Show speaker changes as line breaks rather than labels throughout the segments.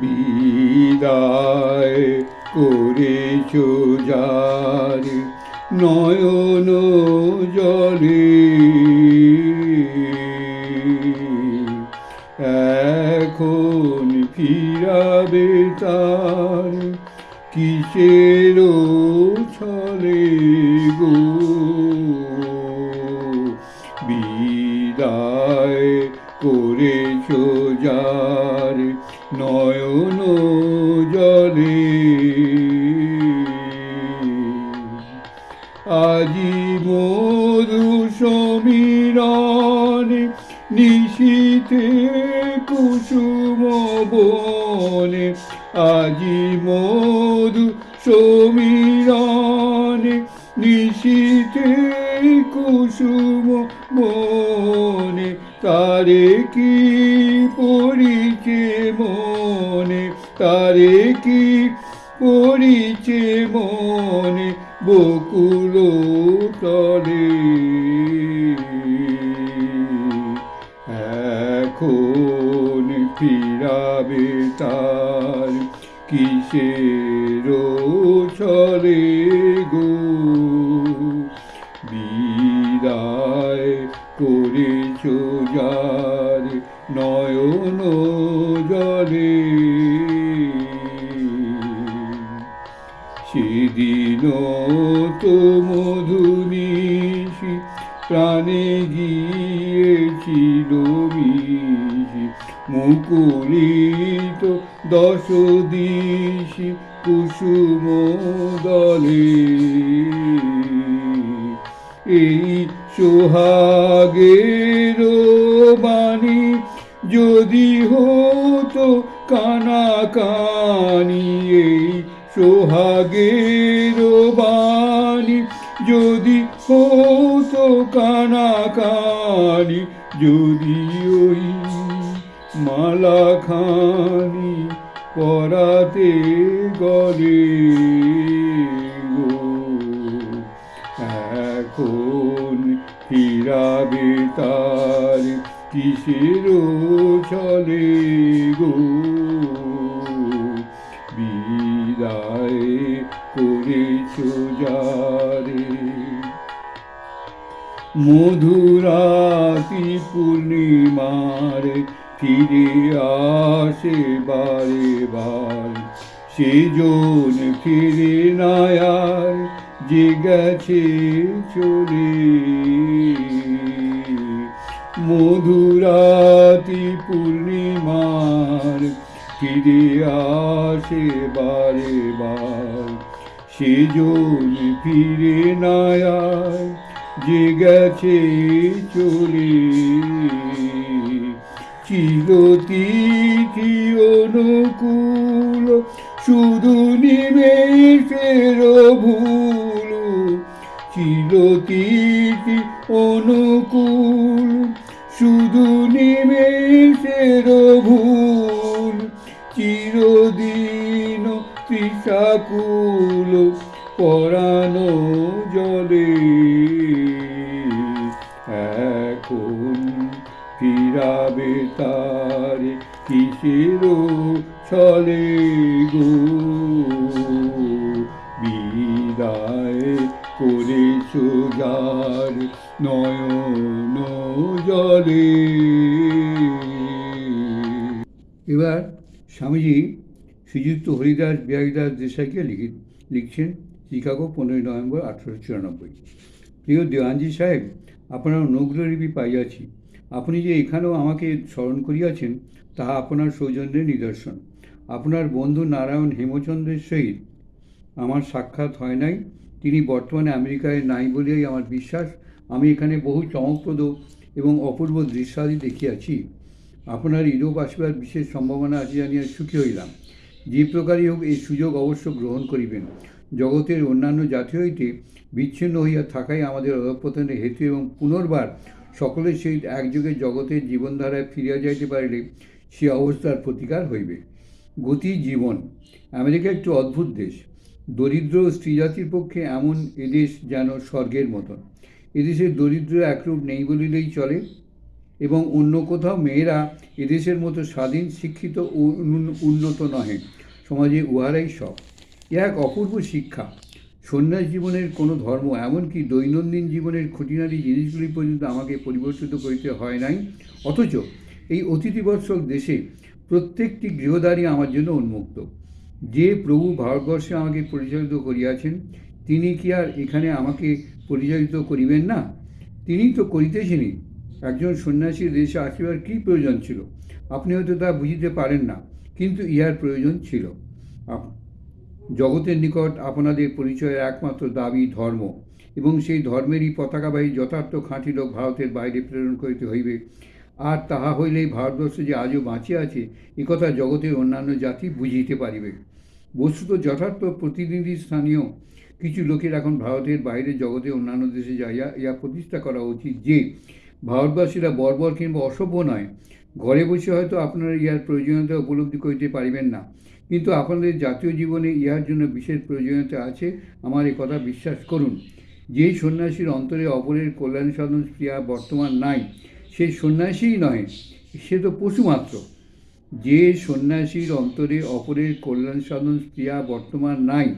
বিদায় করেছ যারে নয়ন জলে। এখন ফিরাবে তার কিসের ছলে গো? নয়ন জলে আজি মধু সমীরণ নিশীথে কুসুম বনে। আজি মধু সমীরণ নিশীথে কুসুম বনে। তারে কি পরিচে মনে? তারে কি পরিচে মনে? বকুল তলে। এখন ফিরাবে তার কিসের চলে গো? বিদায়। করেছ যার নয়ন জলে। সেদিন তো মধুনিশি প্রাণে গিয়েছিল মিশি। মুকুলিত দশ দিশি কুসুম দলে। এই সোহাগের বাণী যদি হতো কানা কানি এই সোহাগের বাণী যদি হতো কানা কানি যদি ওই মালা খানি পরাতে গলে। ফিরাবে তার কিসের চলে গো। বিদায় করেছ যারে। মধুরাতি পূর্ণিমার ফিরে আসে বারে বার সেজন ফিরে নায়ার যে গেছে চলে মধুরাতি পূর্ণিমার ফিরে আসে বারে বার। সে সেজন ফিরে নায়ার যে গেছে চলে চিরতিথি অনুকূল, শুধু নিমেষের ভুল চিরতিথি অনুকূল শুধু নিমেষের ভুল চিরদিন তৃষাকুল পরানো জলে। এখন ফিরাবে তার কিসের ছলে? করেছ যার নয়ন জলে। এবার স্বামীজি শ্রীযুক্ত হরিদাস বিহারীদাস দেশাইকে লিখি লিখছেন শিকাগো পনেরোই নভেম্বর আঠেরোশো চুরানব্বই। প্রিয় দেওয়ানজি সাহেব, আপনার অনুগ্রহলিপি পাইয়াছি। আপনি যে এখানেও আমাকে স্মরণ করিয়াছেন, তাহা আপনার সৌজন্যের নিদর্শন। আপনার বন্ধু নারায়ণ হেমচন্দ্রের সহিত আমার সাক্ষাৎ হয় নাই। তিনি বর্তমানে আমেরিকায় নাই বলিয়াই আমার বিশ্বাস। আমি এখানে বহু চমকপ্রদ এবং অপূর্ব দৃশ্যাদি দেখিয়াছি। আপনার ইউরোপ আসিবার বিশেষ সম্ভাবনা আছে জানিয়া সুখী হইলাম। যে প্রকারই হোক, এই সুযোগ অবশ্য গ্রহণ করিবেন। জগতের অন্যান্য জাতি হইতে বিচ্ছিন্ন হইয়া থাকাই আমাদের অধপতনের হেতু এবং পুনর্বার সকলের সহিত একযোগে জগতের জীবনধারায় ফিরিয়া যাইতে পারিলে সে অবস্থার প্রতিকার হইবে। গতি জীবন। আমেরিকা একটি অদ্ভুত দেশ। দরিদ্র স্ত্রীজাতির পক্ষে এমন এদেশ যেন স্বর্গের মতন। এদেশের দরিদ্র একরূপ নেই বলিলেই চলে এবং অন্য কোথাও মেয়েরা এদেশের মতো স্বাধীন, শিক্ষিত ও উন্নত নহে। সমাজে উহারাই সব। এ এক অপূর্ব শিক্ষা। সন্ন্যাস জীবনের কোনো ধর্ম, এমনকি দৈনন্দিন জীবনের খুঁটিনাটি জিনিসগুলি পর্যন্ত আমাকে পরিবর্তিত করিতে হয় নাই। অথচ এই অতিথিবৎসল দেশে প্রত্যেকটি গৃহদারী আমার জন্য উন্মুক্ত। যে প্রভু ভারতবর্ষে আমাকে পরিচালিত করিয়াছেন, তিনি কি আর এখানে আমাকে পরিচালিত করিবেন না? তিনি তো করিতেছেনই। একজন সন্ন্যাসীর দেশে আসিবার কী প্রয়োজন ছিল? আপনি হয়তো তা বুঝিতে পারেন না, কিন্তু ইহার প্রয়োজন ছিল। জগতের নিকট আপনাদের পরিচয়ের একমাত্র দাবি ধর্ম, এবং সেই ধর্মেরই পতাকাবাহী যথার্থ খাঁটি লোক ভারতের বাইরে প্রেরণ করিতে হইবে। আর তাহা হইলেই ভারতবর্ষ যে আজও বাঁচিয়া আছে একথা জগতের অন্যান্য জাতি বুঝিতে পারিবে। বস্তুত যথার্থ প্রতিনিধি স্থানীয় কিছু লোকের এখন ভারতের বাইরে জগতে অন্যান্য দেশে যাইয়া ইয়া প্রতিষ্ঠা করা উচিত। যে ভারতবাসীরা বর্বর কিংবা অসভ্য নয়, ঘরে বসে হয়তো আপনারা ইহার প্রয়োজনীয়তা উপলব্ধি করিতে পারিবেন না। কিন্তু আপনাদের জাতীয় জীবনে ইহার জন্য বিশেষ প্রয়োজনীয়তা আছে, আমার এ কথা বিশ্বাস করুন। যেই সন্ন্যাসীর অন্তরে অপরের কল্যাণ সাধন ক্রিয়া বর্তমান নাই, সেই সন্ন্যাসীই নয় সে তো পশুমাত্র। যে সন্ন্যাসীর অন্তরে অপরের কল্যাণ সাধন ক্রিয়া বর্তমান নাই,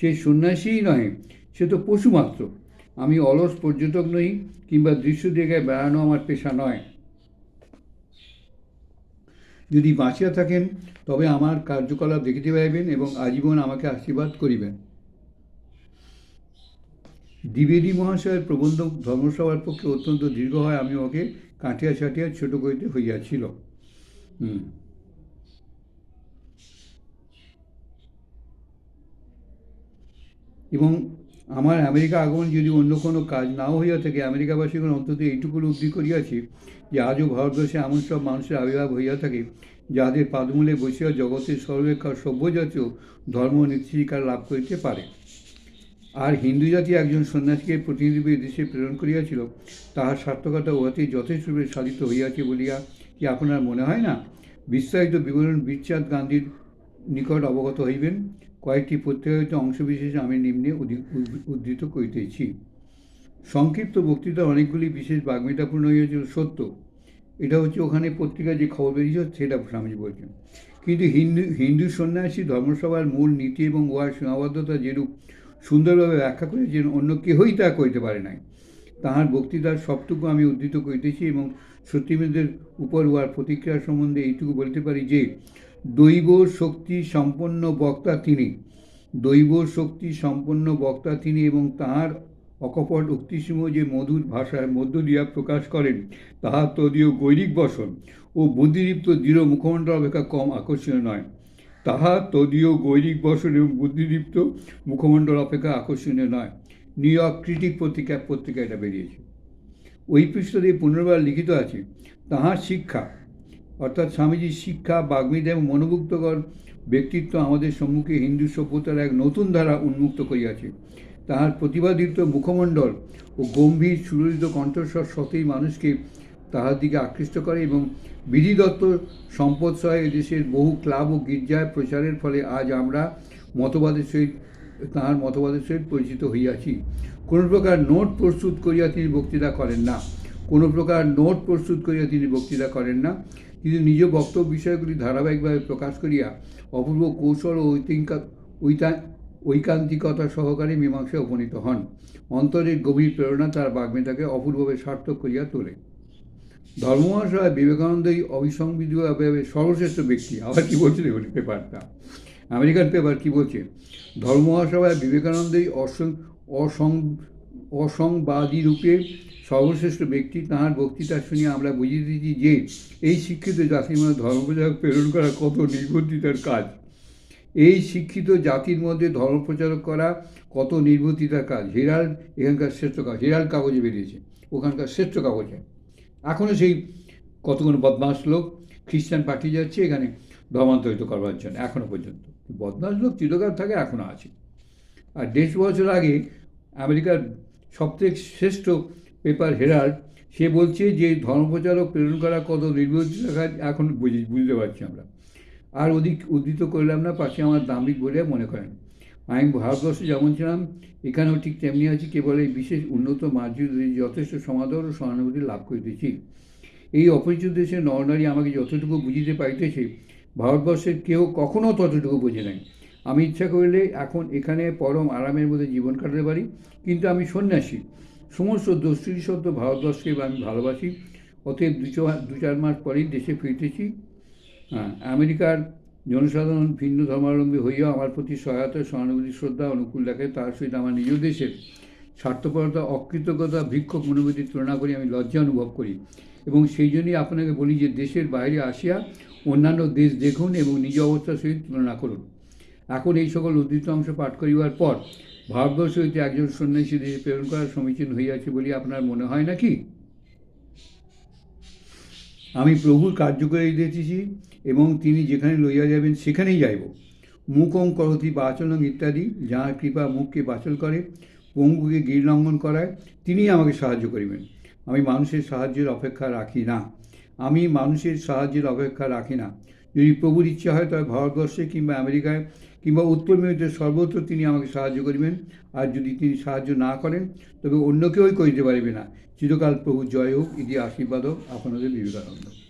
সে সন্ন্যাসীই নহে, সে তো পশুমাত্র। আমি অলস পর্যটক নই, কিংবা দৃশ্য জায়গায় বেড়ানো আমার পেশা নয়। যদি বাঁচিয়া থাকেন, তবে আমার কার্যকলাপ দেখিতে পাইবেন এবং আজীবন আমাকে আশীর্বাদ করিবেন। দ্বিবেদী মহাশয়ের প্রবন্ধ ধর্মসভার পক্ষে অত্যন্ত দীর্ঘ হয়, আমি ওকে কাটিয়া ছাটিয়া ছোট করিতে হইয়াছিল। হুম। এবং আমার আমেরিকা আগমন যদি অন্য কোনো কাজ নাও হইয়া থাকে, আমেরিকাবাসীগণ অন্তত এইটুকু উপলব্ধি করিয়াছি যে আজও ভারতবর্ষে এমন সব মানুষের আবির্ভাব হইয়া থাকে, যাহাদের পাদমূলে বসিয়া জগতের সর্বেক্ষা সভ্য জাতীয় ধর্ম নীতিশিকার লাভ করিতে পারে। আর হিন্দু জাতি একজন সন্ন্যাসীকে প্রতিনিধি দেশে প্রেরণ করিয়াছিল, তাহার সার্থকতা উহাতেই যথেষ্টরূপে সাধিত হইয়াছে বলিয়া কি আপনার মনে হয় না? বিস্তারিত বিবরণ বিচ্ছাদ গান্ধীর নিকট অবগত হইবেন। কয়েকটি প্রত্যয়িত অংশবিশেষ আমি নিম্নে উদ্ধৃত করিতেছি। সংক্ষিপ্ত বক্তৃতার অনেকগুলি বিশেষ বাগ্মিতাপূর্ণ হইয়াছিল সত্য। এটা হচ্ছে ওখানে পত্রিকায় যে খবর বেরিয়েছে সেটা স্বামীজি বলছেন। কিন্তু হিন্দু হিন্দু সন্ন্যাসী ধর্মসভার মূল নীতি এবং উহার সীমাবদ্ধতা যেরূপ সুন্দরভাবে ব্যাখ্যা করেছেন, অন্য কেহই তা করিতে পারে নাই। তাহার বক্তৃতার সবটুকু আমি উদ্ধৃত করিতেছি এবং সত্যিমেদের উপর উহার প্রতিক্রিয়া সম্বন্ধে এইটুকু বলতে পারি যে, দৈব শক্তি সম্পন্ন বক্তা তিনি। দৈব শক্তি সম্পন্ন বক্তা তিনি এবং তাহার অকপট উক্তিসমূহ যে মধুর ভাষায় মধ্য দিয়া প্রকাশ করেন, তাহা তদীয় গৈরিক বসন ও বুদ্ধিদীপ্ত দৃঢ় মুখমণ্ডল অপেক্ষা কম আকর্ষণীয় নয়। তাহা তদীয় গৈরিক বসন এবং বুদ্ধিদীপ্ত মুখমণ্ডল অপেক্ষা আকর্ষণীয় নয়। নিউ ইয়র্ক ক্রিটিক পত্রিকা পত্রিকা এটা বেরিয়েছে। ওই পৃষ্ঠতে পুনর্বার লিখিত আছে, তাহার শিক্ষা, অর্থাৎ স্বামীজির শিক্ষা, বাগ্মীদ এবং মনোমুগ্ধকর ব্যক্তিত্ব আমাদের সম্মুখে হিন্দু সভ্যতার এক নতুন ধারা উন্মুক্ত করিয়াছে। তাহার প্রতিবাদিত মুখমণ্ডল ও গম্ভীর সুললিত কণ্ঠস্বর সতেই মানুষকে তাহার দিকে আকৃষ্ট করে এবং বিধিদত্ত সম্পদ সহ দেশের বহু ক্লাব ও গির্জায় প্রচারের ফলে আজ আমরা মতবাদের সহিত তাহার মতবাদের সহিত পরিচিত হইয়াছি। কোনো প্রকার নোট প্রস্তুত করিয়া তিনি বক্তৃতা করেন না। কোনো প্রকার নোট প্রস্তুত করিয়া তিনি বক্তৃতা করেন না। তিনি নিজ বক্তব্য বিষয়গুলি ধারাবাহিকভাবে প্রকাশ করিয়া অপূর্ব কৌশল ও ঐকান্তিকতা সহকারে মীমাংসায় উপনীত হন। অন্তরের গভীর প্রেরণা তার বাগ্মিতাকে অপূর্বভাবে সার্থক করিয়া তোলে। ধর্মমহাশয় বিবেকানন্দই অবিসংবিধিভাবে সর্বশ্রেষ্ঠ ব্যক্তি। আবার কি বলছে দেখুন পেপারটা আমেরিকান পেপার কি বলছে? ধর্মমহাসভায় বিবেকানন্দই অসং অসং অসংবাদী রূপে সর্বশ্রেষ্ঠ ব্যক্তি তাহার বক্তৃতা শুনিয়ে আমরা বুঝিতেছি যে, এই শিক্ষিত জাতির মধ্যে ধর্মপ্রচারক প্রেরণ করা কত নির্বুদ্ধিতার কাজ। এই শিক্ষিত জাতির মধ্যে ধর্মপ্রচারক করা কত নির্বুদ্ধিতার কাজ। হেরাল্ড এখানকার শ্রেষ্ঠ কাজ, হেরাল্ড কাগজে বেরিয়েছে, ওখানকার শ্রেষ্ঠ কাগজে এখনও সেই কতগুলো বদমাস লোক খ্রিস্টান পাঠিয়ে যাচ্ছে, এখানে ধর্মান্তরিত করবার জন্য এখনও পর্যন্ত। বদমাস লোক চিরকাল থাকে এখনও আছে। আর দেড়শো বছর আগে আমেরিকার সবথেকে শ্রেষ্ঠ পেপার হেরাল্ড, সে বলছে যে ধর্মপ্রচারক প্রেরণ করা কত কাজ এখন বুঝি, বুঝতে পারছি আমরা। আর অধিক উদ্ধৃত করলাম না, পাশে আমার দাম্ভিক বলে মনে করেন। আমি ভারতবর্ষে যেমন ছিলাম, এখানেও ঠিক তেমনি আছি, কেবল এই বিশেষ উন্নত মার্জিত যথেষ্ট সমাদর ও সহানুভূতি লাভ করিতেছি। এই অপরিচিত দেশের নরনারী আমাকে যতটুকু বুঝিতে পাইতেছে ভারতবর্ষের কেউ কখনো ততটুকু বোঝে নাই। আমি ইচ্ছা করলে এখন এখানে পরম আরামের মধ্যে জীবন কাটাতে পারি, কিন্তু আমি সন্ন্যাসী। সমস্ত দোষী সত্য ভারতবর্ষকে আমি ভালোবাসি। অতএব দু দু চার মাস পরেই দেশে ফিরতেছি। হ্যাঁ আমেরিকার জনসাধারণ ভিন্ন ধর্মাবলম্বী হইয়া আমার প্রতি সহায়তা, সহানুভূতি, শ্রদ্ধা, অনুকূল দেখে তার সহিত আমার নিজ দেশের স্বার্থপরতা, অকৃতজ্ঞতা, ভিক্ষক মনোভূতির তুলনা করি আমি লজ্জা অনুভব করি। এবং সেই জন্যই আপনাকে বলি যে দেশের বাইরে আসিয়া অন্যান্য দেশ দেখুন এবং নিজ অবস্থার সহিত তুলনা করুন। এখন এই সকল উদ্ধৃত অংশ পাঠ করিবার পর ভারতবর্ষ হইতে একজন সন্ন্যাসী দেশে প্রেরণ করার সমীচীন হইয়াছে বলে আপনার মনে হয় নাকি? আমি প্রভুর কার্য করে দিতেছি এবং তিনি যেখানে লইয়া যাবেন সেখানেই যাইব। মুখং করতি বাচলং ইত্যাদি, যাহার কৃপা মুখকে বাচল করে, পঙ্গুকে গিরলঙ্ঘন করায়, তিনিই আমাকে সাহায্য করিবেন। আমি মানুষের সাহায্যের অপেক্ষা রাখি না। আমি মানুষের সাহায্যের অপেক্ষা রাখি না। যদি প্রভুর ইচ্ছা হয়, তবে ভারতবর্ষে কিংবা আমেরিকায় কিংবা উত্তর মেরুতে সর্বত্র তিনি আমাকে সাহায্য করিবেন। আর যদি তিনি সাহায্য না করেন, তবে অন্য কেউই করিতে পারিবে না। চিরকাল প্রভু জয় হোক ইতি আশীর্বাদ হোক। আপনাদের বিবেকানন্দ।